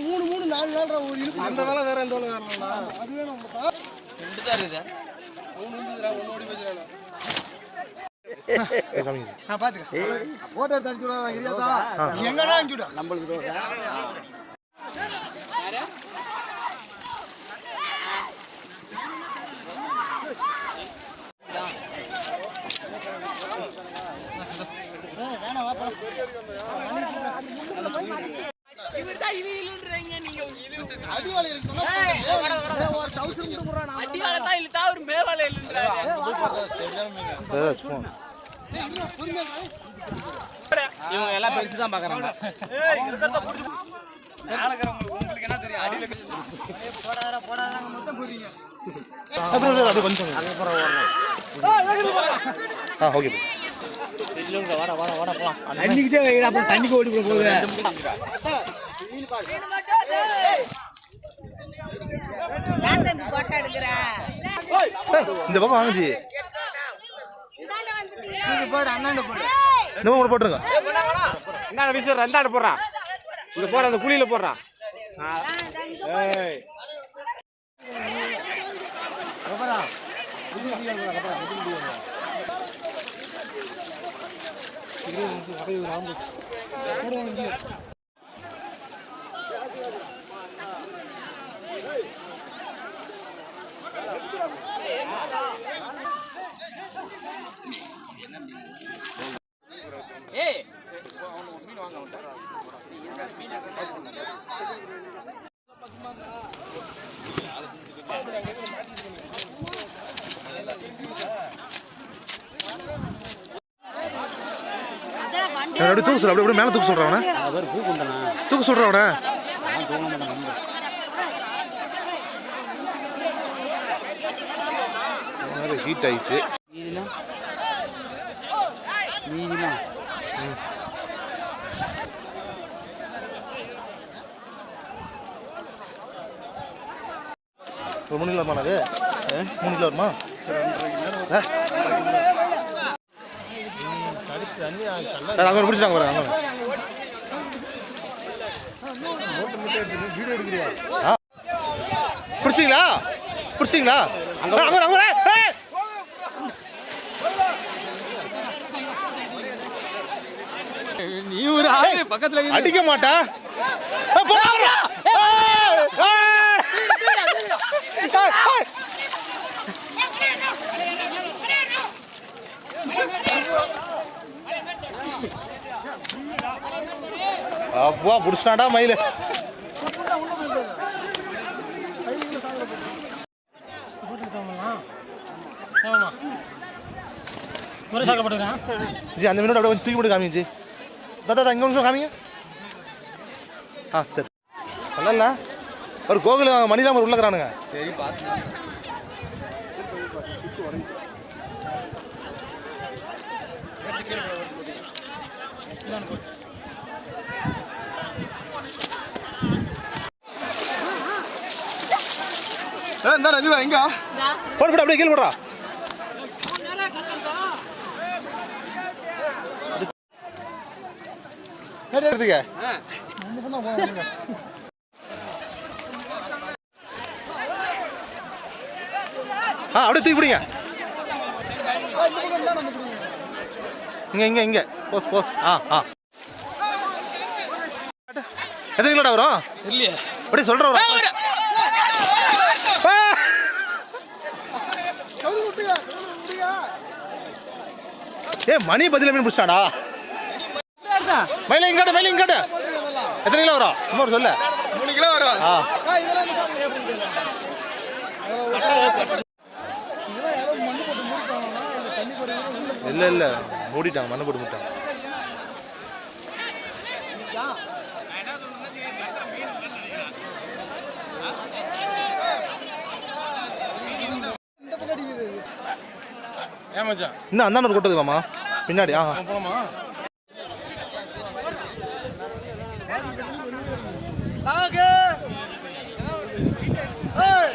மூணு மூணு நாலு நாள் ஒரு இருக்கு அந்த வேலை வேற எந்த வேலை வேற அது வேணும் உங்களுக்கு. ரெண்டு தான் இருக்குது. மூணு இருந்துதுடா, ஒண்ணு ஓடி போச்சுடா. காமிங்க அடிவாளி இருக்கு, சொன்னா போதும். ஏய், ஒரு இழுத்தா பெருசு தான் பாக்குறாங்க அப்படியே அப்படியே கொஞ்சம். ஆ ஓகே. வாடா வாடா வாடா போலாம். தண்ணிக்கிட்டே வைடா, அப்புறம் தண்ணிக்கு ஓடி போட போகுது. இந்த பக்கம் வாங்குச்சு. இந்த பக்கம் போட்டுருங்க. இந்தாண்ட வீசுற இந்தாண்ட போடுறான் இங்க போற அந்த குழியில போடுறான் ஏய் ஏய் அப்படியே தூக்க சொல்ற அப்படியே மேலே தூக்க சொல்கிறேன் அவனை. தூக்க சொல்கிறேன் அவனை. ஹீட் ஆயிடுச்சு. ஒரு மூணு கிலோ வருமா அது மூணு கிலோ வருமா அங்கே பிடிச்சிட்டாங்க பாருங்க அங்கே. பிடிச்சிங்களா பிடிச்சிங்களா அங்கே அங்கே அங்கே! நீ ஒரு ஆளு பக்கத்துல அடிக்க மாட்டா ஏய், போடா! ஏய்! ஏய்! ஏய், ஏய்! அப்பா புடிச்சாடா மயில். ஜி அந்த மினிட் அப்படியே கொஞ்சம் தூக்கி போட்டு காமிங்க ஜி. தாத்தா இங்கே கொஞ்சம் காமிங்க. ஆ சரி. நல்லா ஒரு கோகுல மணிதான் உள்ள இருக்கிறானுங்க. சரி, பார்த்து. ஏய், இந்தாடா, இதுவா, எங்க போடு போடு அப்படியே கீழே போடுறா. எடுத்துக்க? ஆ அப்படியே தூக்கி பிடிங்க. இங்க இங்க இங்க. போஸ் போஸ். ஆ ஆ. எத்தனை கிலோடா வரும் இல்லையே. அப்படியே சொல்ற வரும் ஆ! ஏ மணி பதில மீன் பிடிச்சாடா மயில இங்காட்டு மயில இங்காட்டு எத்தனை கிலோ வரும்? ஒரு சொல்லு. மூணு கிலோ வரும். ஆ. இல்ல இல்ல. மூடிட்டாங்க மண்ணை போட்டு மூட்டாங்க ஏமாச்சான் இன்னும் அந்தாண்ட ஒரு கொட்டது மாமா பின்னாடி ஆ போலாமா? ஆக! ஏய்!